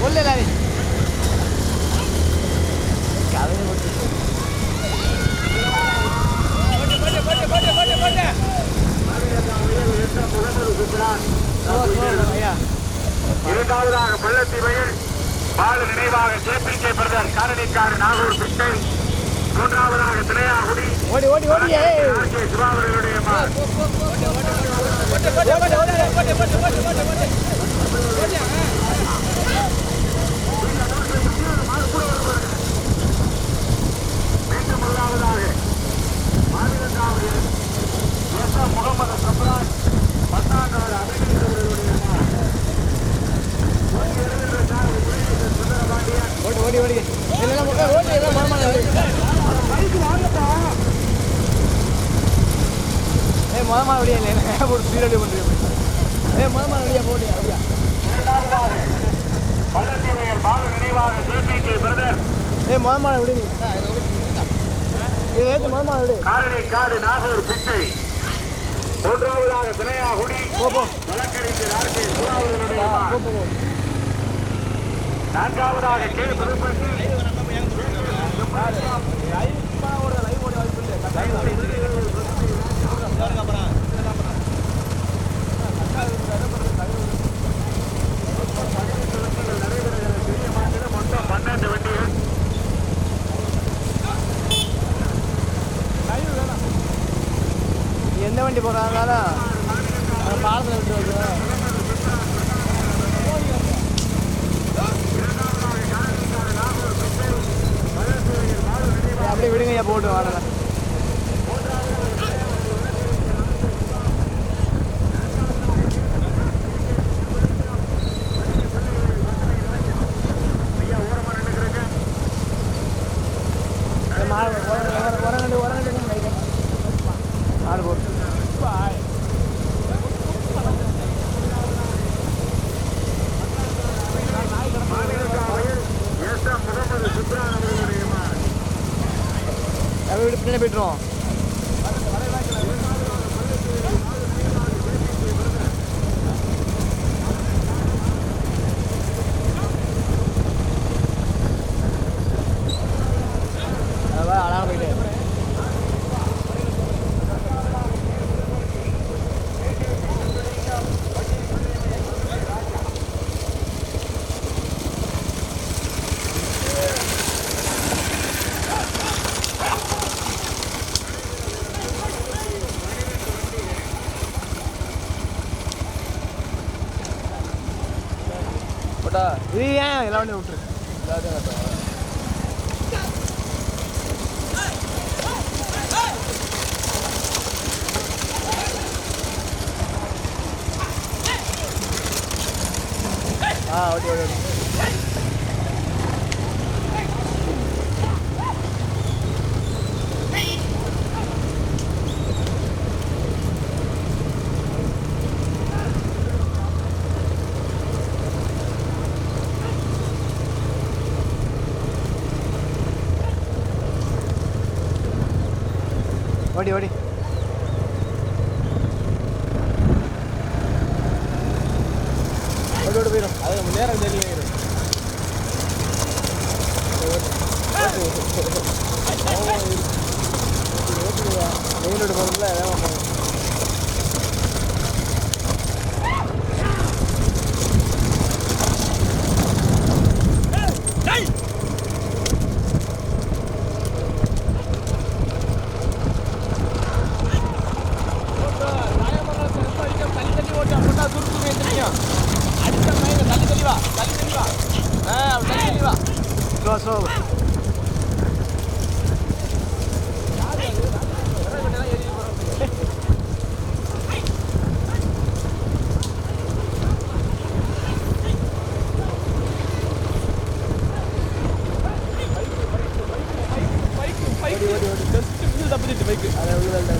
ஓடு எல்லாரும் கதையை இரண்டாவதாக பள்ளத்தீமையில் பால நினைவாக ஜேபி கே பிரதர் காரணிக்கார் நாகூர் கிருஷ்ணன் மூன்றாவதாக திரையாகுடி ஓடி ஓடி ஓடி சிவாவர்களுடைய Вот மொதல் விடு இது ஏற்று மொதல் விடு. காரணி காடு நாகூர் பிச்சை மூன்றாவதாக தினையாகுடி நான்காவதாக கே பெருப்பட்டி もながら விடுறோம் vale un ஓடி ஓடி. தப்பிச்சு விழுந்து தப்பிச்சிட்டு பைக்கு அதை விழுதல்ல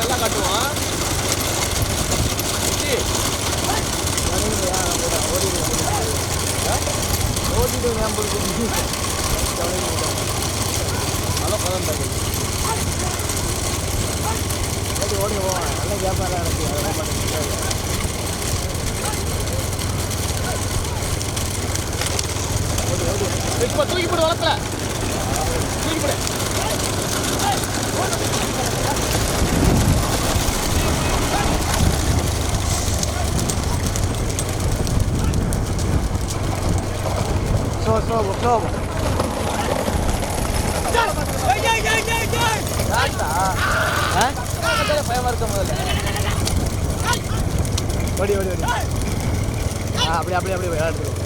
நல்லா காட்டுவான் ஓட்டிட்டு ஞாபகம் நல்லா பதம் பாக்கு ஓடி போவான் நல்லா கேப்பாரா இருக்கு அதெல்லாம் பண்ணி இப்போ தூக்கி போடு வளர்க்கல தூக்கி போடு. ஸ்லோ ஸ்லோ ஸ்லோ பயமா இருக்க முதல்ல ஓடி ஓடி ஓடி. ஆ அப்படி அப்படி அப்படி விளையாடுறோம்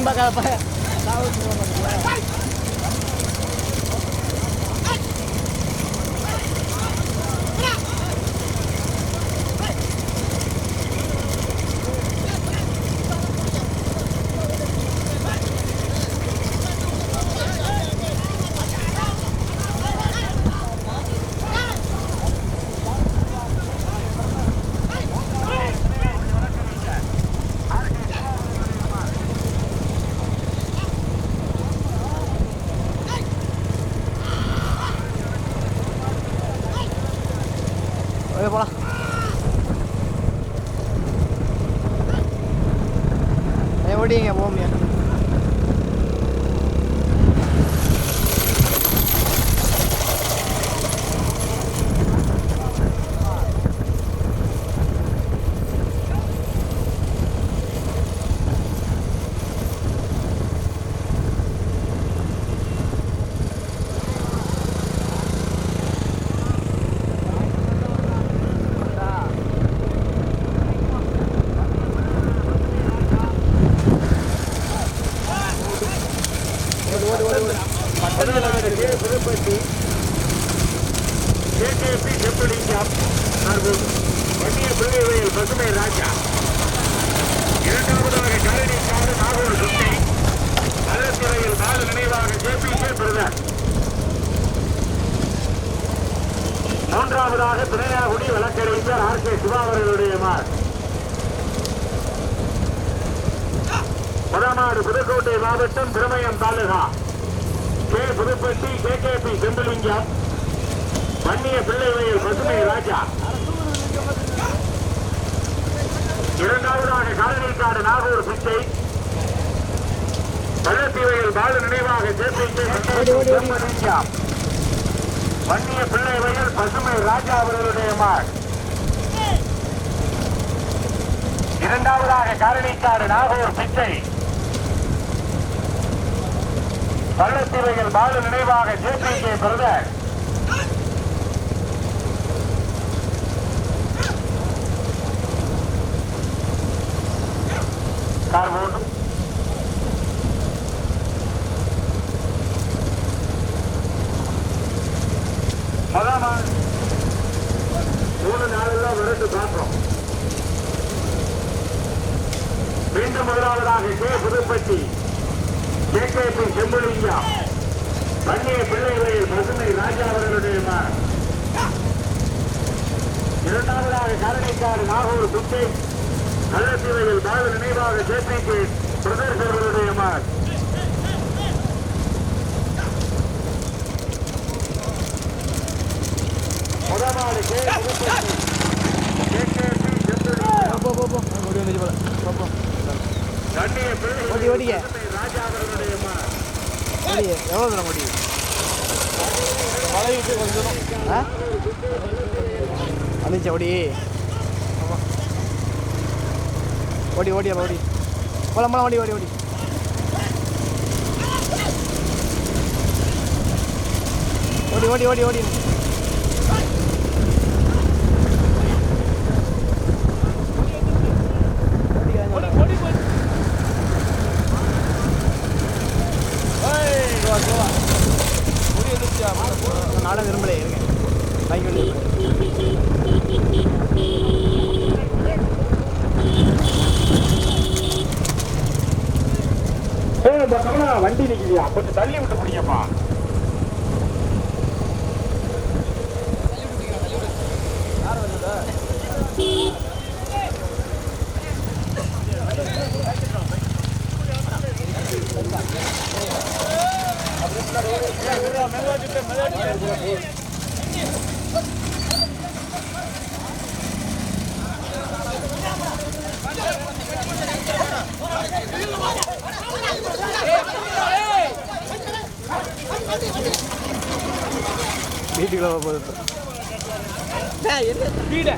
Maging baga pa. Tawag mo magbuha. முதலாவது கே. புதுப்பட்டி கேகேபி செப்பலிங்கம் சார்பும் வன்னிய பிள்ளைவயல் பசுமை ராஜா. இரண்டாவதாக கழனி காடு நாகூர் சுத்தி. கள்ளத்துறையில் நாலு நினைவாக ஜேபிகே பிரதர் மூன்றாவதாக பிணையாகுடி வழக்கறிஞர் ஆர் கே சிவா அவர்களுடைய மார். முதமாடு புதுக்கோட்டை மாவட்டம் Thirumayam taluka. K Puthupatti KKP K P Senthalingam வன்னிய பிள்ளைவயல் பசுமை ராஜா. இரண்டாவதாக காலனிக்காடு நாகூர் பிச்சை பள்ளத்தி வயல் பாலு நினைவாக ஜேபிகே செந்தலிங்கம் வன்னிய பிள்ளைவயல் பசுமை ராஜா அவர்களுடைய மார். இரண்டாவதாக காரணிக்காடு நாகூர் பிச்சை பள்ளத்தீவையில் பாலு நினைவாக ஜேபிகே பிரதர் கார் ஓட்டும் முதலாமா மூணு நாளெல்லாம் விரட்டு பார்ப்போம் மீண்டும் முதலாவதாக K Puthupatti K K P Sembulingam வன்னிய பிள்ளைகளில் பசுமை ராஜா அவர்களுடைய மகன். இரண்டாவதாக காரணிக்காடு நாகூர் சுத்தி கள்ளத்தீவையில் பால நினைவாக ஜேபிக்கு பிரதேஷ் அவர்களுடைய மகன். முதலாவது K Puthupatti K K P Sembulingam போ போ போ ஓடி வந்துச்சு போல போ போ. வன்னிய பிள்ளைகளில் ஓடி, ஓடிங்க. பசுமை ராஜா அவர்களுடைய மகன். ஓடி எவ்வளோ தூரம் ஓடி? பழகிட்டு கொஞ்சம். தூரம். ஆ? வந்துச்சு ஓடி. ஓடி ஓடி ஓடி. போலாம் போலாம் ஓடி ஓடி ஓடி. ஓடி ஓடி ஓடி ஓடி. சைக்கிள் வண்டி நிற்கிறியா கொஞ்சம் தள்ளி விட்டு பிடிங்கப்பா Thank you. வீட்டுக்குள்ள போகுது வீட.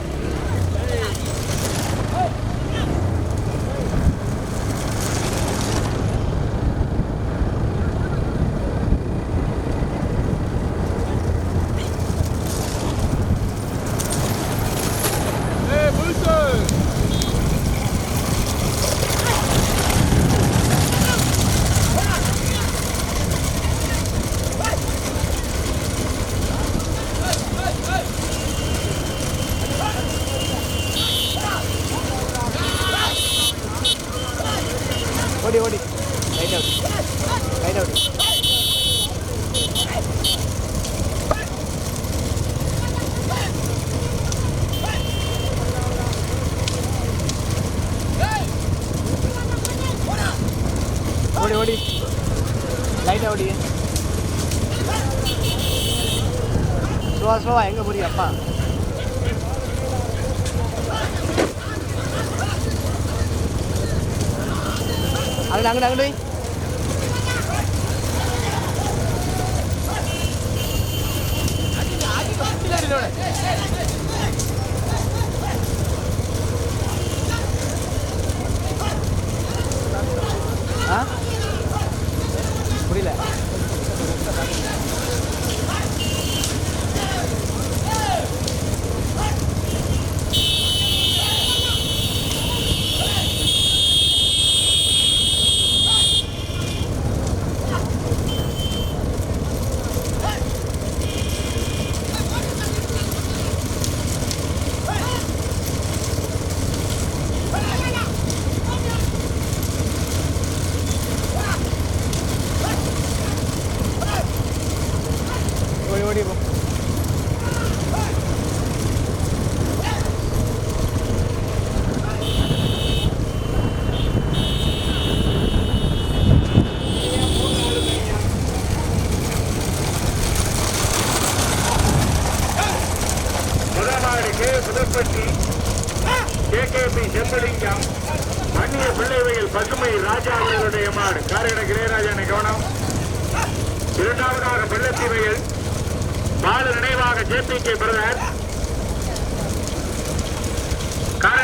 ఓడి ఓడి రైట్ అవుట్ రైట్ అవుట్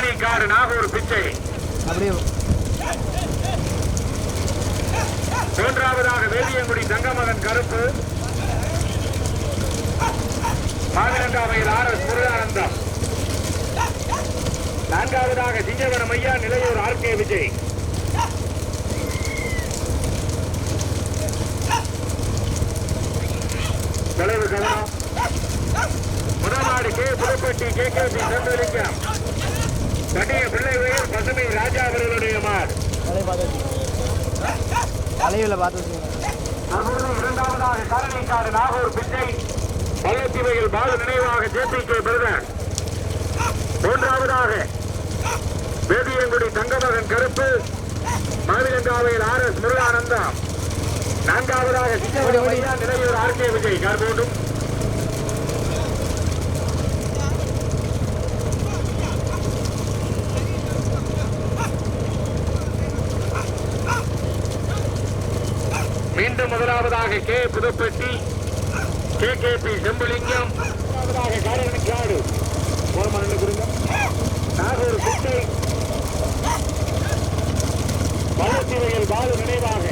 காரணிக்காடு நாகூர் பிச்சை. அப்படியே. மூன்றாவதாக வேலியங்குடி தங்கமகன் கருப்பு. பதினெண்டாவையில் ஆர் எஸ் முருகானந்தம். நான்காவதாக சிங்கவனம் ஐயா நிலையூர் ஆர் கே விஜய். தொலைவு கவனம் முதலாளி K Puthupatti K K P Chandralingam கட்டிய பிள்ளை உயர் பசுமை ராஜா அவர்களுடைய மாடு வலையை பார்த்து இரண்டாவதாக காரணிக்காடு நாகூர் பிச்சை. பள்ளத்திவையில் பால நினைவாக ஜேபி கே பிரதர். மூன்றாவதாக வேதியங்குடி தங்கமகன் கருப்பு. மாவிலங்காவையில் ஆர் எஸ் முருகானந்தம். நான்காவதாக நிலையூர் ஆர் கே விஜய். கார்போண்டும் மீண்டும் K Puthupatti K K P Sembulingam. முதலாவதாக காரணிக்காடு கொடுங்க. நாகூர் குட்டை. வளர்ச்சிவையில் பாலு நினைவாக.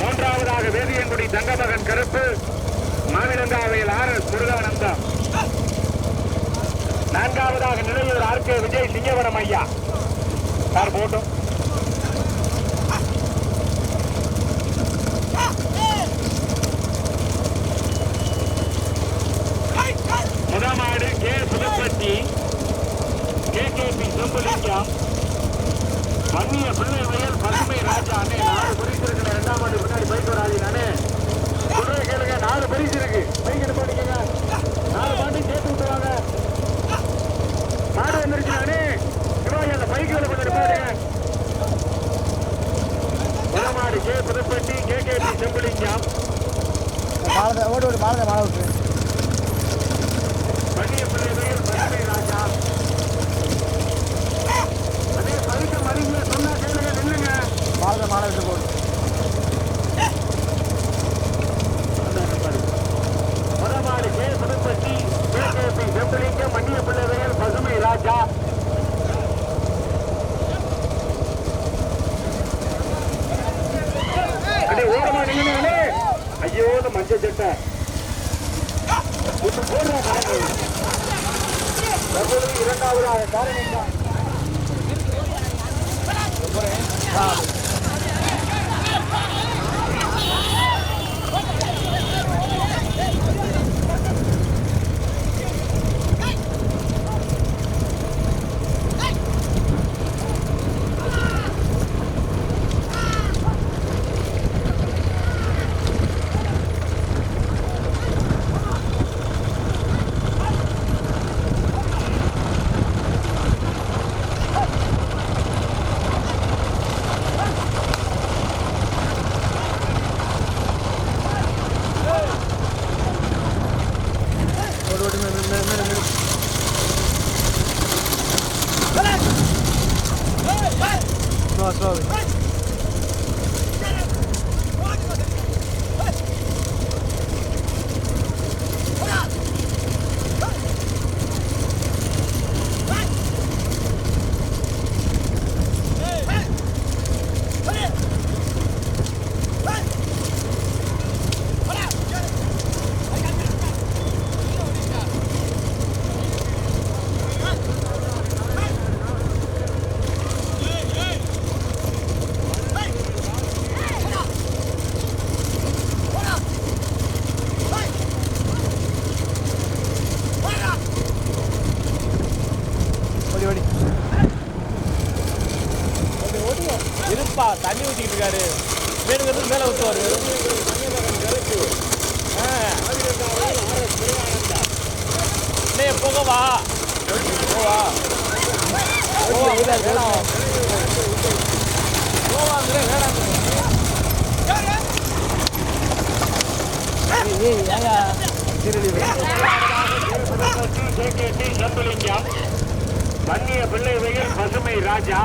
மூன்றாவதாக வேதியங்குடி தங்கமகன் கருப்பு. மாவிலங்காவையில் ஆர் எஸ் முருகானந்தம் நான்காவதாக நிலையூர் ஆர் கே விஜய் சிங்கவரம் ஐயா. சார் போட்டோம் முதமாடு K Puthupatti K K P Sombulingam மண்ணிய Pillaivayal Pasumai ராஜா அண்ணே நாலு பரிசு இருக்கிற ரெண்டாம் ஆண்டு பின்னாடி பைக் வராது நானே சொல்றத கேளுங்க நாலு பரிசு இருக்கு பைக் எடுத்து பண்ணிக்கங்க நாலு பாண்டி சேர்த்து விட்டுவாங்க மாடு வந்துருச்சு நானே சிவாஜி அந்த பைக்குகளை கொஞ்சம் பாருங்க வடமாடு K Puthupatti K K P Sembulingam பாலத்தை ஓட்டு ஓட்டு பாலத்தை மாலை விட்டு மண்ணிய பிள்ளை வயல் பசுமை ராஜா அதே பைக்க மறிங்க சொன்னா கேளுங்க நில்லுங்க பாலத்தை மாலை விட்டு போடு வடமாடு K Puthupatti K K P Sembulingam மண்ணிய Pillaivayal Pasumai ராஜா அடே ஓரமா நின்னு ஐயோ இந்த மஞ்சள் சட்டை. இப்ப காரணம். தற்பொழுது ஏய் ஏங்க சீரடி கேகேடி வன்னிய பிள்ளை வயல் பசுமை ராஜா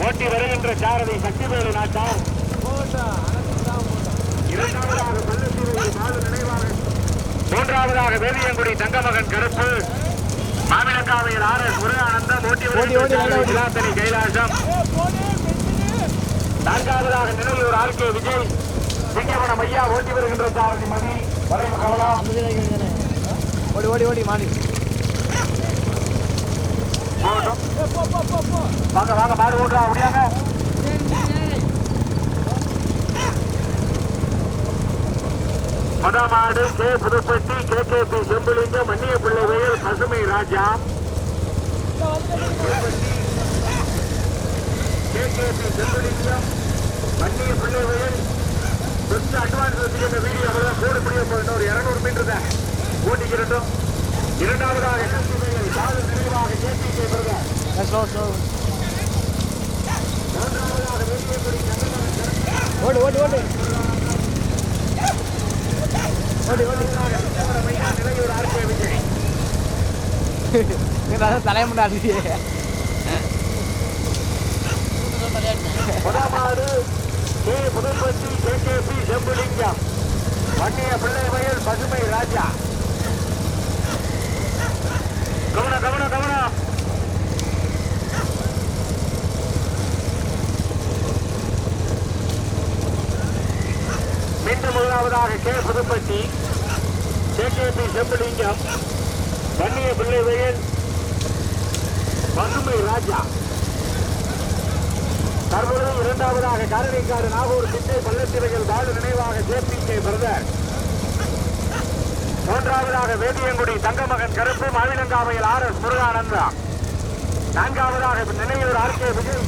ஓட்டி வருகின்ற சாரதி சக்திவேலு நாட்டார் இரண்டாவதாக பள்ளத்தூர் பாலு நினைவாக மூன்றாவதாக வேதியங்குடி தங்கமகன் கருப்பு மாவிளக்காவையில் ஆர் எஸ் முருகானந்தம் ஓட்டி ஓடி, ஓடி, வருகின்ற ஓடி. விலாசனி கைலாசம் நான்காவதாக நிலையூர் ஆர் கே விஜய் சிங்கவனம் ஐயா ஓட்டி வருகின்ற சாரதி மதி ஓடி ஓடி ஓடி மாடி போகட்டும். வாங்க வாங்க மாடு ஓட்டுறா அப்படியாங்க மொதமாடு K. Puthupatti K. K. P. Sembulingam மன்னிய Pillaivayal Pasumai Raja. K. K. P. Sembulingam மன்னிய பிள்ளை பெஸ்ட் அட்வான்ஸ் வச்சுக்கிற வீடியோ அவ்வளோதான் கோடு முடிய போயிட்டு ஒரு இரநூறு மீட்டர் தான். ஓட்டிக்கிறட்டும் இரண்டாவதாக கல்வி வயல் சாது நினைவாக KP K brother slow slow மூன்றாவதாக வேதியங்குடி தங்கமகன் கருப்பு ஓடு ஓடு ஓடு. ஓடி ஓடி. நிலையூர் ஆர் கே விஜய் தலைமுண்டா அடிச்சு முதமாடு கே புதுப்பட்டி கேகேபி செம்புலிங்கம். வன்னிய பிள்ளை வயல் பசுமை ராஜா. கவனம் கவனம் கவனம் மீண்டும் முதலாவதாக கே புதுப்பட்டி கேகேபி செம்புலிங்கம். வன்னிய பிள்ளை வயல் பசுமை ராஜா. தற்பொழுது இரண்டாவதாக காரணிக்காடு நாகூர் சிந்தை பள்ளத்திரைகள் பாலு நினைவாக ஜேபிகே பிரதர். மூன்றாவதாக வேதியங்குடி தங்கமகன் கருப்பு மாவிலங்காவையில் ஆர் எஸ் முருகானந்தா. நான்காவதாக நினைவர் ஆர்கே கே விஜய்.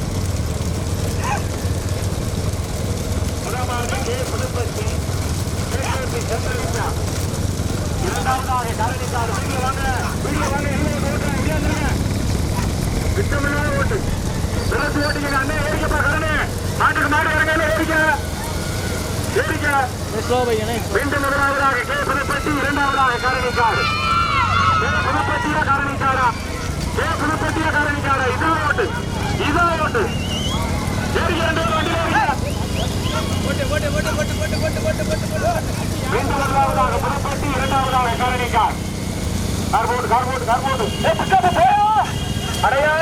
இரண்டாவதாக காரணிக்கார் வீடியோ வாங்க வீடியோ வாங்க இல்லை ஓட்டுறேன் ஓட்டு. பிறகு ஓட்டிங்க அண்ணன் ஏறிக்கப்பா கரணே மாட்டுக்கு மாடு இறங்க ஏறிக்க ஏறிக்க மீண்டும் முதலாவதாக கே புதுப்பட்டி இரண்டாவதாக காரணிக்கார் கே புதுப்பட்டிய காரணிக்காரா கே புதுப்பட்டிய காரணிக்காரா இதான் ஓட்டு இதான் ஓட்டு ஏறிக்க ரெண்டு பேரும் மீண்டும் முதலாவதாக புதுப்பட்டி இரண்டாவதாக காரணிக்கார் கார்போர்டு கார்போர்டு கார்போர்டு அடையா.